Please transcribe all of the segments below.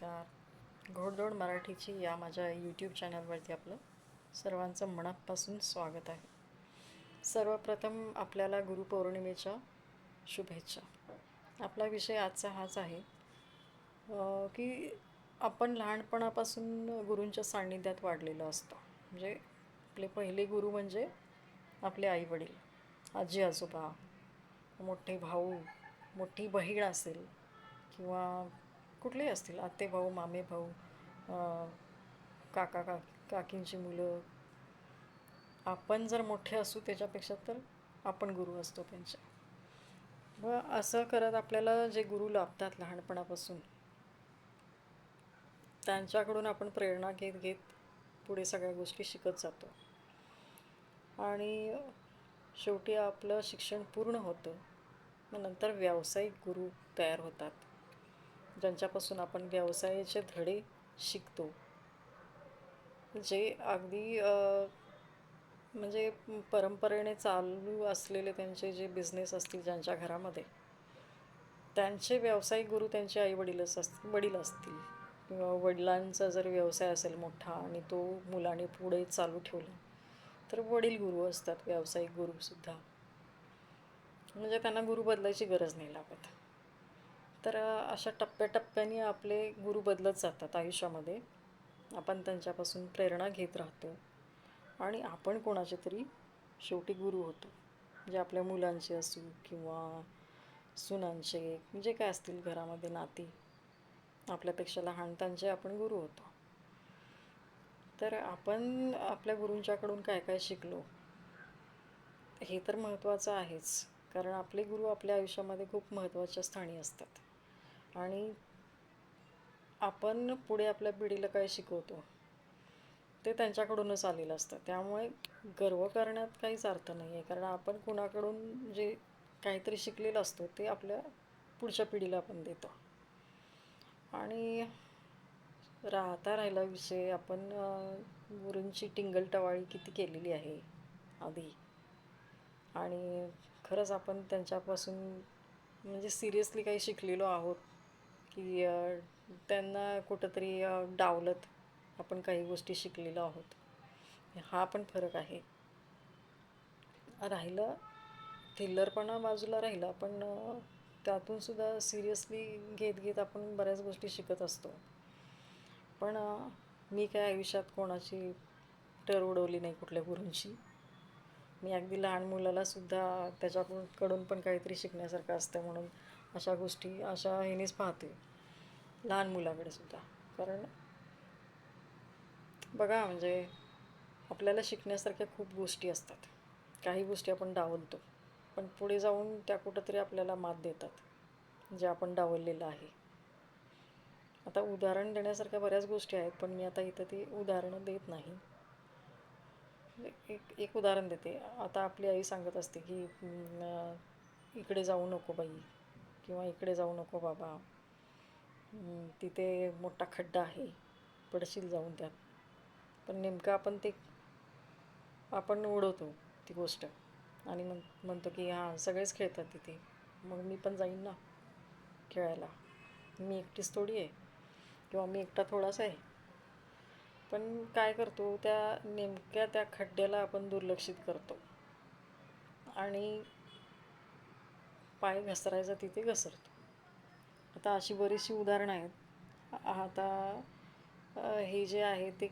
नमस्कार. घोडदोड मराठीची या माझ्या यूट्यूब चॅनलवरती आपलं सर्वांचं मनापासून स्वागत आहे. सर्वप्रथम आपल्याला गुरुपौर्णिमेच्या शुभेच्छा. आपला विषय आजचा हाच आहे की आपण लहानपणापासून गुरूंच्या सान्निध्यात वाढलेलो असतो. म्हणजे आपले पहिले गुरु म्हणजे आपले आईवडील आजी आजोबा मोठे भाऊ मोठी बहीण असेल किंवा कुठलेही असतील आते भाऊ मामे भाऊ काका का काकींची मुलं. आपण जर मोठे असू त्याच्यापेक्षा तर आपण गुरु असतो त्यांच्या. व असं करत आपल्याला जे गुरु लाभतात लहानपणापासून त्यांच्याकडून आपण प्रेरणा घेत घेत पुढे सगळ्या गोष्टी शिकत जातो. आणि शेवटी आपलं शिक्षण पूर्ण होतं मग नंतर व्यावसायिक गुरु तयार होतात. ज्यांच्यापासून आपण व्यवसायाचे धडे शिकतो. जे अगदी म्हणजे परंपरेने चालू असलेले त्यांचे जे बिझनेस असतील ज्यांच्या घरामध्ये त्यांचे व्यावसायिक गुरु त्यांचे आईवडीलच अस वडील असतील. किंवा वडिलांचा जर व्यवसाय असेल मोठा आणि तो मुलाने पुढे चालू ठेवला तर वडील गुरु असतात व्यावसायिक गुरुसुद्धा म्हणजे त्यांना गुरु बदलायची गरज नाही लागत. तर अशा टप्प्याटप्प्याने आपले गुरु बदलत जातात आयुष्यामध्ये. आपण त्यांच्यापासून प्रेरणा घेत राहतो. आणि आपण कोणाचे तरी शेवटी गुरु होतो. म्हणजे आपल्या मुलांचे असू किंवा सुनांचे जे काय असतील घरामध्ये नाती आपल्यापेक्षा लहान त्यांचे आपण गुरु होतो. तर आपण आपल्या गुरूंच्याकडून काय काय शिकलो? हे तर महत्त्वाचं आहेच. कारण आपले गुरु आपल्या आयुष्यामध्ये खूप महत्त्वाच्या स्थानी असतात. आणि आपण पुढे आपल्या पिढीला काय शिकवतो ते त्यांच्याकडूनच आलेलं असतं. त्यामुळे गर्व करण्यात काहीच अर्थ नाही आहे कारण आपण कुणाकडून जे काहीतरी शिकलेलं असतो ते आपल्या पुढच्या पिढीला आपण देतो. आणि राहता राहिला विषय आपण गुरूंची टिंगल टवाळी किती केलेली आहे आधी? आणि खरंच आपण त्यांच्यापासून म्हणजे सिरियसली काही शिकलेलो आहोत की त्यांना कुठंतरी डावलत आपण काही गोष्टी शिकलेलो आहोत. हा पण फरक आहे. राहिलं थिल्लरपणा बाजूला राहिला पण त्यातून सुद्धा सिरियसली घेत घेत आपण बऱ्याच गोष्टी शिकत असतो. पण मी काय आयुष्यात कोणाची टर उडवली नाही कुठल्या गुरूंची. मी अगदी लहान मुलालासुद्धा त्याच्याकडून कडून पण काहीतरी शिकण्यासारखं असतं म्हणून अशा गोष्टी अशा ह्यानेच पाहते. लहान मुलाकडे सुद्धा. कारण बघा म्हणजे आपल्याला शिकण्यासारख्या खूप गोष्टी असतात. काही गोष्टी आपण डावलतो. पण पुढे जाऊन त्या कुठंतरी आपल्याला मात देतात. जे आपण डावललेलं आहे. आता उदाहरण देण्यासारख्या बऱ्याच गोष्टी आहेत पण मी आता इथं ती उदाहरणं देत नाही. एक एक उदाहरण देते. आता आपली आई सांगत असते की इकडे जाऊ नको बाई. किंवा इकडे जाऊ नको बाबा. तिथे मोठा खड्डा आहे. पडशील जाऊन त्यात. पण नेमकं आपण ते आपण उडवतो ती गोष्ट. आणि म्हण म्हणतो की हां सगळेच खेळतात तिथे. मग मी पण जाईन ना खेळायला. मी एकटीच थोडी आहे. किंवा मी एकटा थोडासा आहे. पण काय करतो त्या नेमक्या त्या खड्ड्याला आपण दुर्लक्षित करतो. आणि पाय घसरायचा तिथे घसरतो. आता अशी बरीचशी उदाहरणं आहेत. आता हे जे आहे ते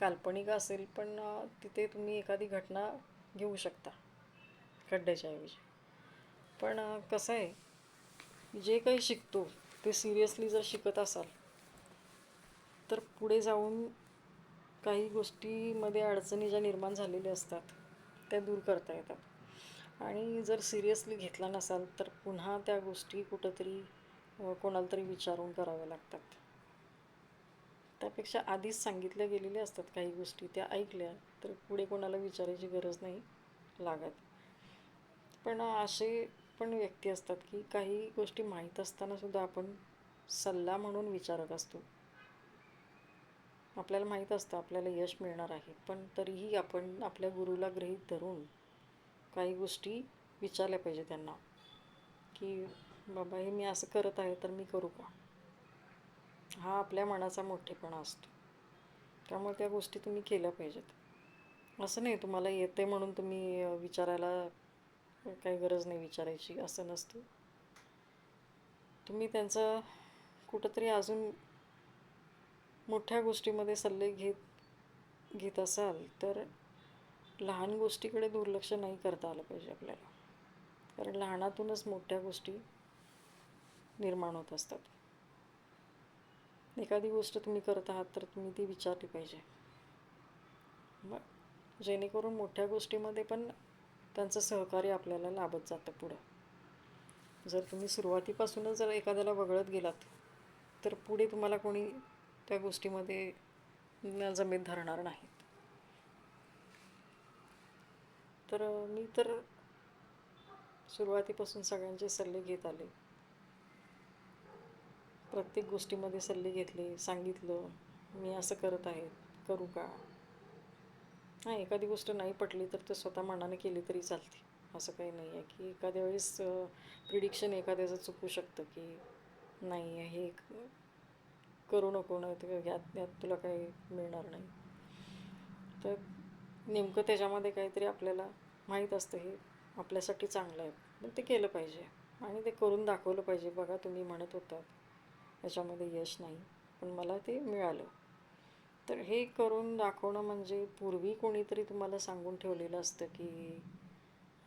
काल्पनिक असेल पण तिथे तुम्ही एखादी घटना घेऊ शकता खड्ड्याच्या ऐवजी. पण कसं आहे जे काही शिकतो ते सिरियसली जर शिकत असाल तर पुढे जाऊन काही गोष्टीमध्ये अडचणी ज्या निर्माण झालेल्या असतात त्या दूर करता येतात. आणि जर सिरियसली घेतला नसाल तर पुन्हा त्या गोष्टी कुठंतरी कोणाला तरी विचारून कराव्या लागतात. त्यापेक्षा आधीच सांगितल्या गेलेल्या असतात काही गोष्टी त्या ऐकल्या तर पुढे कोणाला विचारायची गरज नाही लागत. पण असे पण व्यक्ती असतात की काही गोष्टी माहीत असताना सुद्धा आपण सल्ला म्हणून विचारत असतो. आपल्याला माहीत असतं आपल्याला यश मिळणार आहे पण तरीही आपण आपल्या गुरुला गृहीत धरून काही गोष्टी विचारल्या पाहिजे त्यांना की बाबा हे मी असं करत आहे तर मी करू का? हा आपल्या मनाचा मोठेपणा असतो. त्यामुळे त्या गोष्टी तुम्ही केल्या पाहिजेत. असं नाही तुम्हाला येते म्हणून तुम्ही विचारायला काही गरज नाही विचारायची असं नसतं. तुम्ही त्यांचा कुठंतरी अजून मोठ्या गोष्टीमध्ये सल्ले घेत घेत असाल तर लहान गोष्टीकडे दुर्लक्ष नाही करता आलं पाहिजे आपल्याला. कारण लहानातूनच मोठ्या गोष्टी निर्माण होत असतात. एखादी गोष्ट तुम्ही करत आहात तर तुम्ही ती विचारली पाहिजे. मग जेणेकरून मोठ्या गोष्टीमध्ये पण त्यांचं सहकार्य आपल्याला लाभत जातं पुढं. जर तुम्ही सुरुवातीपासूनच जर एखाद्याला वगळत गेलात तर पुढे तुम्हाला कोणी त्या गोष्टीमध्ये न जमेत धरणार नाहीत तर मी तर सुरुवातीपासून सगळ्यांचे सल्ले घेत आले. प्रत्येक गोष्टीमध्ये सल्ले घेतले सांगितलं मी असं करत आहे करू का? हां एखादी गोष्ट नाही पटली तर ते स्वतः मनाने केली तरी चालते. असं काही नाही आहे की एखाद्या वेळेस प्रिडिक्शन एखाद्याचं चुकू शकतं की नाही हे करू नको ना ते यात यात तुला काही मिळणार नाही. तर नेमकं त्याच्यामध्ये काहीतरी आपल्याला माहीत असतं हे आपल्यासाठी चांगलं आहे. पण ते केलं पाहिजे आणि ते करून दाखवलं पाहिजे. बघा तुम्ही म्हणत होतात याच्यामध्ये यश नाही पण मला ते मिळालं. तर हे करून दाखवणं म्हणजे पूर्वी कोणीतरी तुम्हाला सांगून ठेवलेलं असतं की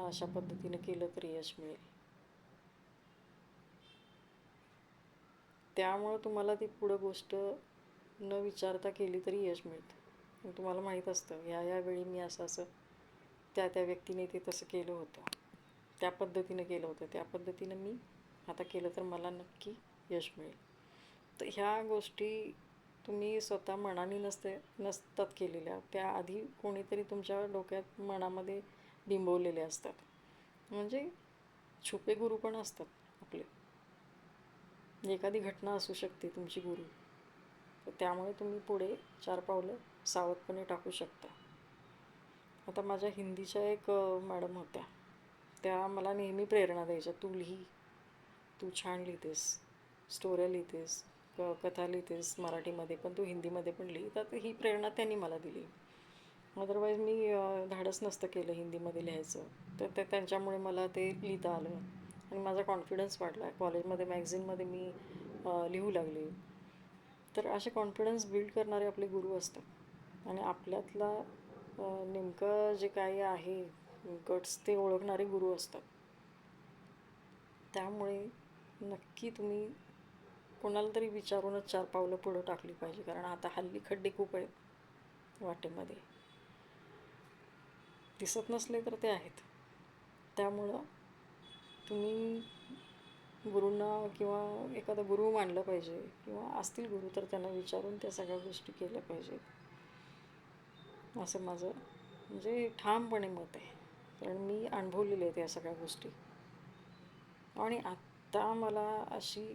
अशा पद्धतीनं केलं तर यश मिळेल. त्यामुळं तुम्हाला ती पुढं गोष्ट न विचारता केली तरी यश मिळतं. हो, तुम्हाला माहीत असतं. ह्या या वेळी मी असं असं त्या त्या व्यक्तीने ते तसं केलं होतं. त्या पद्धतीनं केलं होतं. त्या पद्धतीनं मी आता केलं तर मला नक्की यश मिळेल. तर ह्या गोष्टी तुम्ही स्वतः मनाने नसते नसतात केलेल्या. त्या आधी कोणीतरी तुमच्या डोक्यात मनामध्ये बिंबवलेले असतात. म्हणजे छुपे गुरु पण असतात आपले. एखादी घटना असू शकते तुमची गुरु. त्यामुळे तुम्ही पुढे चार पावलं सावधपणे टाकू शकता. आता माझ्या हिंदीच्या एक मॅडम होत्या. त्या मला नेहमी प्रेरणा द्यायच्या तू लिही. तू छान लिहितेस. स्टोऱ्या लिहितेस. क कथा लिहितेस मराठीमध्ये पण तू हिंदीमध्ये पण लिही. तर ही प्रेरणा त्यांनी मला दिली. अदरवाईज मी धाडस नसतं केलं हिंदीमध्ये लिहायचं. तर ते त्यांच्यामुळे मला ते लिहिता आलं. आणि माझा कॉन्फिडन्स वाढला. कॉलेजमध्ये मॅगझिनमध्ये मी लिहू लागले. तर असे कॉन्फिडन्स बिल्ड करणारे आपले गुरु असतात. आणि आपल्यातला नेमकं जे काही आहे कट्स ते ओळखणारे गुरु असतात. त्यामुळे नक्की तुम्ही कोणाला तरी विचारूनच चार पावलं पुढं टाकली पाहिजे. कारण आता हल्ली खड्डे खूप आहेत वाटेमध्ये. दिसत नसले तर ते आहेत. त्यामुळं तुम्ही गुरूंना किंवा एखादा गुरु मानलं पाहिजे किंवा असतील गुरु तर त्यांना विचारून त्या सगळ्या गोष्टी केल्या पाहिजेत. असं माझं म्हणजे ठामपणे मत आहे. कारण मी अनुभवलेले आहेत या सगळ्या गोष्टी. आणि आत्ता मला अशी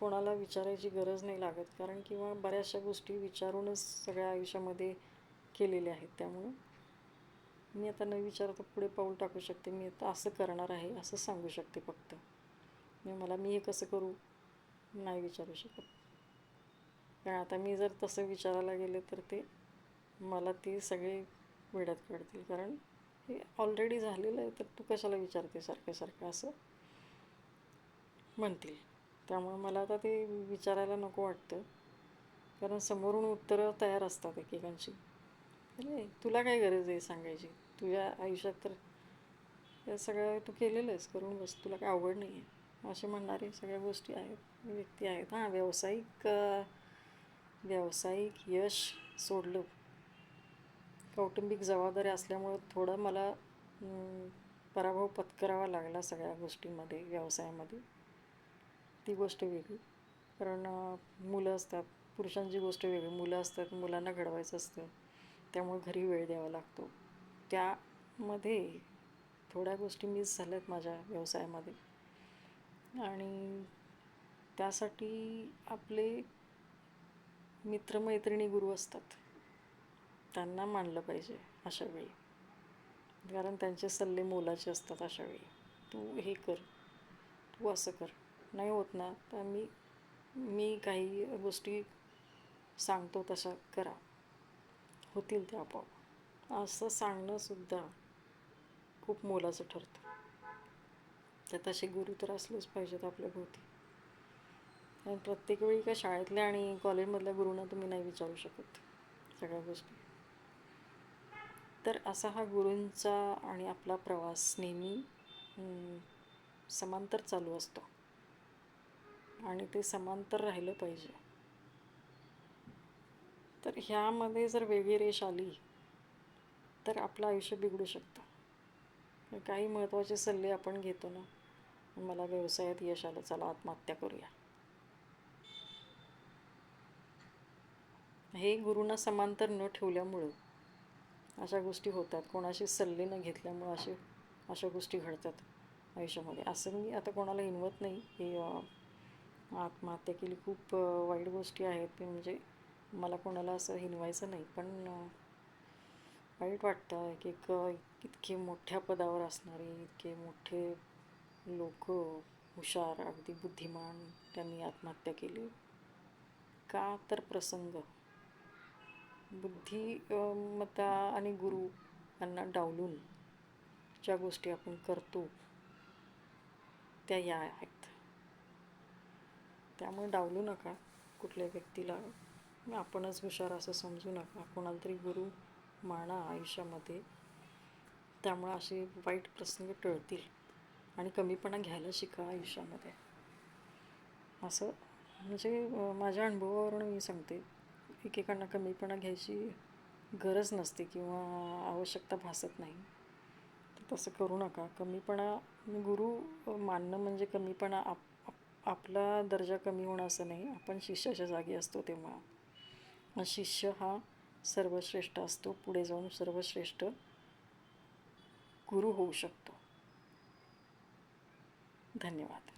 कोणाला विचारायची गरज नाही लागत. कारण किंवा बऱ्याचशा गोष्टी विचारूनच सगळ्या आयुष्यामध्ये केलेल्या आहेत. त्यामुळं मी आता न विचारता पुढे पाऊल टाकू शकते. मी आता असं करणार आहे असं सांगू शकते फक्त. मी मला मी हे कसं करू? नाही विचारू शकत. कारण आता मी जर तसं विचारायला गेले तर ते मला ते सगळे वेड्यात काढतील. कारण हे ऑलरेडी झालेलं आहे तर तू कशाला विचारते सारखं सारखं असं? म्हणतील. त्यामुळे मला आता ते विचारायला नको वाटतं. कारण समोरून उत्तरं तयार असतात एकेकांची. अरे तुला काय गरज आहे सांगायची? तुझ्या आयुष्यात तर या सगळं तू केलेलं आहेस करून बस. तुला काय आवड नाही आहे असे म्हणणारे सगळ्या गोष्टी आहेत. व्यक्ती आहेत हां. व्यावसायिक व्यावसायिक यश सोडलं. कौटुंबिक जबाबदारी असल्यामुळं थोडं मला पराभव पत्करावा लागला सगळ्या गोष्टींमध्ये व्यवसायामध्ये. ती गोष्ट वेगळी. कारण मुलं असतात. पुरुषांची गोष्ट वेगळी. मुलं असतात मुलांना घडवायचं असतं. त्यामुळे घरी वेळ द्यावा लागतो. त्यामध्ये थोड्या गोष्टी मिस झाल्यात माझ्या व्यवसायामध्ये. आणि त्यासाठी आपले मित्रमैत्रिणी गुरु असतात. त्यांना मानलं पाहिजे अशा वेळी. कारण त्यांचे सल्ले मोलाचे असतात अशा वेळी. तू हे कर तू असं कर. नाही होत ना तर मी मी काही गोष्टी सांगतो तशा करा. होतील त्या आपोआप. असं सांगणंसुद्धा खूप मोलाचं ठरतं. तर तसे गुरु तर असलेच पाहिजेत आपल्या भोवती. आणि प्रत्येक वेळी का शाळेतल्या आणि कॉलेजमधल्या गुरुंना तुम्ही नाही विचारू शकत. सगळ्या गोष्टी. तर असा हा गुरूंचा आणि आपला प्रवास नेहमी समांतर चालू असतो. आणि ते समांतर राहिलं पाहिजे. तर ह्यामध्ये जर वेगळी रेष आली तर आपलं आयुष्य बिघडू शकतं. काही महत्त्वाचे सल्ले आपण घेतो ना. मला व्यवसायात यश आलं. चला आत्महत्या करूया. हे गुरुंना समांतर न ठेवल्यामुळं अशा गोष्टी होतात. कोणाशी सल्ले न घेतल्यामुळं असे अशा गोष्टी घडतात आयुष्यामध्ये. असं मी आता कोणाला हिनवत नाही. हे आत्महत्या केली खूप वाईट गोष्टी आहेत. म्हणजे मला कोणाला असं हिनवायचं नाही. पण वाईट वाटतं. की एक इतके मोठ्या पदावर असणारे इतके मोठे लोक हुशार अगदी बुद्धिमान त्यांनी आत्महत्या केली. का तर प्रसंग. बुद्धिमत्ता आणि गुरु यांना डावलून ज्या गोष्टी आपण करतो त्या या आहेत. त्यामुळे डावलू नका कुठल्या व्यक्तीला. आपणच हुशार असं समजू नका. कोणाला तरी गुरु माना आयुष्यामध्ये. त्यामुळे असे वाईट प्रसंग टळतील. आणि कमीपणा घ्यायला शिका आयुष्यामध्ये. असं म्हणजे माझ्या अनुभवावरून मी सांगते. एकेकांना कमीपणा घ्यायची गरज नसते किंवा आवश्यकता भासत नाही. तर तसं करू नका. कमीपणा गुरु मानणं म्हणजे कमीपणा आप आप- आपला दर्जा कमी होणं असं नाही. आपण शिष्याच्या जागी असतो तेव्हा. शिष्य हा सर्वश्रेष्ठ असतो. पुढे जाऊन सर्वश्रेष्ठ गुरु होऊ शकतो. धन्यवाद.